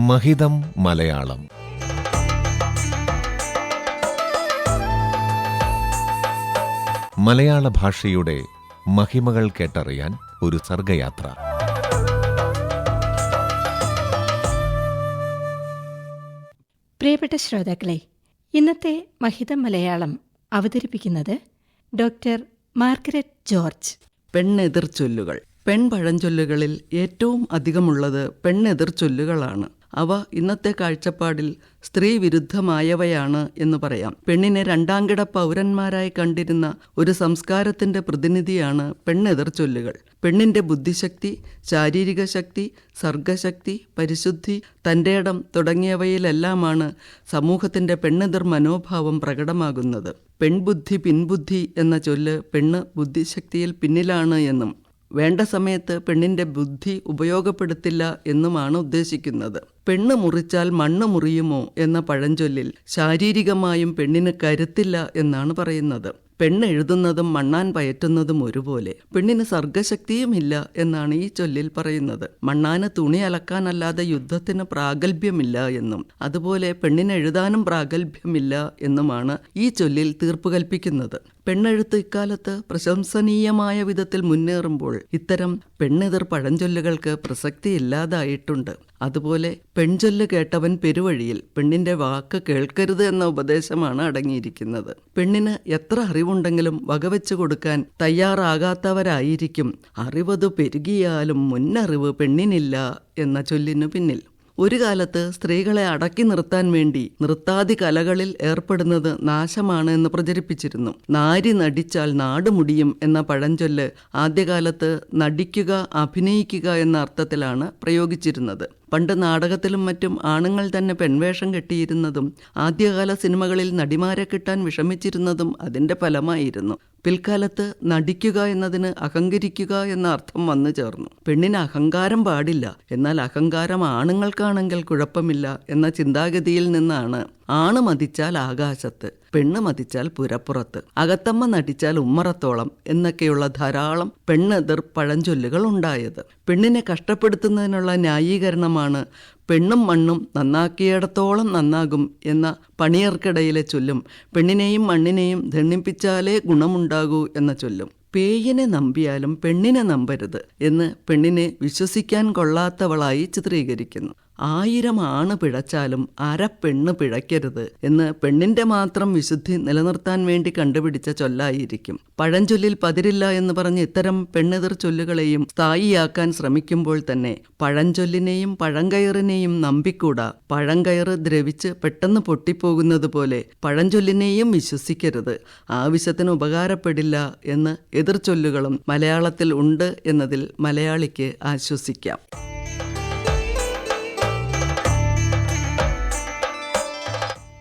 മഹിതം മലയാളം. മലയാള ഭാഷയുടെ മഹിമകൾ കേട്ടറിയാൻ ഒരു സർഗയാത്ര. പ്രിയപ്പെട്ട ശ്രോതാക്കളെ ഇന്നത്തെ മഹിതം മലയാളം അവതരിപ്പിക്കുന്നത് ഡോക്ടർ മാർഗരറ്റ് ജോർജ്. പെണ്ണെതിർച്ചൊല്ലുകൾ. പെൺപഴഞ്ചൊല്ലുകളിൽ ഏറ്റവും അധികമുള്ളത് പെണ്ണെതിർ ചൊല്ലുകളാണ് അവ ഇന്നത്തെ കാഴ്ചപ്പാടിൽ സ്ത്രീ വിരുദ്ധമായവയാണ് എന്ന് പറയാം. പെണ്ണിനെ രണ്ടാംകിട പൗരന്മാരായി കണ്ടിരുന്ന ഒരു സംസ്കാരത്തിന്റെ പ്രതിനിധിയാണ് പെണ്ണെതിർ ചൊല്ലുകൾ. പെണ്ണിന്റെ ബുദ്ധിശക്തി ശാരീരിക ശക്തി സർഗശക്തി പരിശുദ്ധി തന്റെ ഇടം തുടങ്ങിയവയിലെല്ലാമാണ് സമൂഹത്തിന്റെ പെണ്ണെതിർ മനോഭാവം പ്രകടമാകുന്നത്. പെൺബുദ്ധി പിൻബുദ്ധി എന്ന ചൊല്ല് പെണ്ണ് ബുദ്ധിശക്തിയിൽ പിന്നിലാണ് എന്നും വേണ്ട സമയത്ത് പെണ്ണിന്റെ ബുദ്ധി ഉപയോഗപ്പെടുത്തില്ല എന്നുമാണ് ഉദ്ദേശിക്കുന്നത്. പെണ്ണ് മുറിച്ചാൽ മണ്ണ് മുറിയുമോ എന്ന പഴഞ്ചൊല്ലിൽ ശാരീരികമായും പെണ്ണിന് കരുത്തില്ല എന്നാണ് പറയുന്നത്. പെണ്ണ് എഴുതുന്നതും മണ്ണാൻ പയറ്റുന്നതും ഒരുപോലെ പെണ്ണിന് സർഗശക്തിയുമില്ല എന്നാണ് ഈ ചൊല്ലിൽ പറയുന്നത്. മണ്ണാന് തുണി അലക്കാനല്ലാതെ യുദ്ധത്തിന് പ്രാഗൽഭ്യമില്ല എന്നും അതുപോലെ പെണ്ണിന് എഴുതാനും പ്രാഗൽഭ്യമില്ല എന്നുമാണ് ഈ ചൊല്ലിൽ തീർപ്പ് കൽപ്പിക്കുന്നത്. പെണ്ണെഴുത്ത് ഇക്കാലത്ത് പ്രശംസനീയമായ വിധത്തിൽ മുന്നേറുമ്പോൾ ഇത്തരം പെണ്ണെതിർ പഴഞ്ചൊല്ലുകൾക്ക് പ്രസക്തിയില്ലാതായിട്ടുണ്ട്. അതുപോലെ പെൺചൊല്ല് കേട്ടവൻ പെരുവഴിയിൽ പെണ്ണിന്റെ വാക്ക് കേൾക്കരുത് എന്ന ഉപദേശമാണ് അടങ്ങിയിരിക്കുന്നത്. പെണ്ണിന് എത്ര അറിവുണ്ടെങ്കിലും വകവെച്ചു കൊടുക്കാൻ തയ്യാറാകാത്തവരായിരിക്കും. അറിവത് പെരുകിയാലും മുന്നറിവ് പെണ്ണിനില്ല എന്ന ചൊല്ലിനു പിന്നിൽ. ഒരു കാലത്ത് സ്ത്രീകളെ അടക്കി നിർത്താൻ വേണ്ടി നൃത്താദി കലകളിൽ ഏർപ്പെടുന്നത് നാശമാണ് എന്ന് പ്രചരിപ്പിച്ചിരുന്നു. നാരി നടിച്ചാൽ നാട് മുടിയും എന്ന പഴഞ്ചൊല്ല് ആദ്യകാലത്ത് നടിക്കുക അഭിനയിക്കുക എന്ന അർത്ഥത്തിലാണ് പ്രയോഗിച്ചിരുന്നത്. പണ്ട് നാടകത്തിലും മറ്റും ആണുങ്ങൾ തന്നെ പെൺവേഷം കെട്ടിയിരുന്നതും ആദ്യകാല സിനിമകളിൽ നടിമാരെ കിട്ടാൻ വിഷമിച്ചിരുന്നതും അതിന്റെ ഫലമായിരുന്നു. പിൽക്കാലത്ത് നടിക്കുക എന്നതിന് അഹങ്കരിക്കുക എന്ന അർത്ഥം വന്നു ചേർന്നു. പെണ്ണിന് അഹങ്കാരം പാടില്ല എന്നാൽ അഹങ്കാരം ആണുങ്ങൾക്കാണെങ്കിൽ കുഴപ്പമില്ല എന്ന ചിന്താഗതിയിൽ നിന്നാണ് ആണ് മതിച്ചാൽ ആകാശത്ത് പെണ്ണ് മതിച്ചാൽ പുരപ്പുറത്ത് അകത്തമ്മ നടിച്ചാൽ ഉമ്മറത്തോളം എന്നൊക്കെയുള്ള ധാരാളം പെണ്ണെതിർ പഴഞ്ചൊല്ലുകൾ ഉണ്ടായത്. പെണ്ണിനെ കഷ്ടപ്പെടുത്തുന്നതിനുള്ള ന്യായീകരണമാണ് പെണ്ണും മണ്ണും നന്നാക്കിയിടത്തോളം നന്നാകും എന്ന പണിയർക്കിടയിലെ ചൊല്ലും പെണ്ണിനെയും മണ്ണിനെയും ദണ്ണിപ്പിച്ചാലേ ഗുണമുണ്ടാകൂ എന്ന ചൊല്ലും. പേയിനെ നമ്പിയാലും പെണ്ണിനെ നമ്പരുത് എന്ന് പെണ്ണിനെ വിശ്വസിക്കാൻ കൊള്ളാത്തവളായി ചിത്രീകരിക്കുന്നു. ആയിരം ആണ് പിഴച്ചാലും അര പെണ്ണ് പിഴയ്ക്കരുത് എന്ന് പെണ്ണിന്റെ മാത്രം വിശുദ്ധി നിലനിർത്താൻ വേണ്ടി കണ്ടുപിടിച്ച ചൊല്ലായിരിക്കും. പഴഞ്ചൊല്ലിൽ പതിരില്ല എന്ന് പറഞ്ഞ് ഇത്തരം പെണ്ണെതിർ ചൊല്ലുകളെയും സ്ഥായിയാക്കാൻ ശ്രമിക്കുമ്പോൾ തന്നെ പഴഞ്ചൊല്ലിനെയും പഴങ്കയറിനെയും നമ്പിക്കൂടാ. പഴങ്കയറ് ദ്രവിച്ച് പെട്ടെന്ന് പൊട്ടിപ്പോകുന്നത് പോലെ പഴഞ്ചൊല്ലിനെയും വിശ്വസിക്കരുത്. ആവശ്യത്തിന് ഉപകാരപ്പെടില്ല എന്ന് എതിർചൊല്ലുകളും മലയാളത്തിൽ ഉണ്ട് എന്നതിൽ മലയാളിക്ക് ആശ്വസിക്കാം.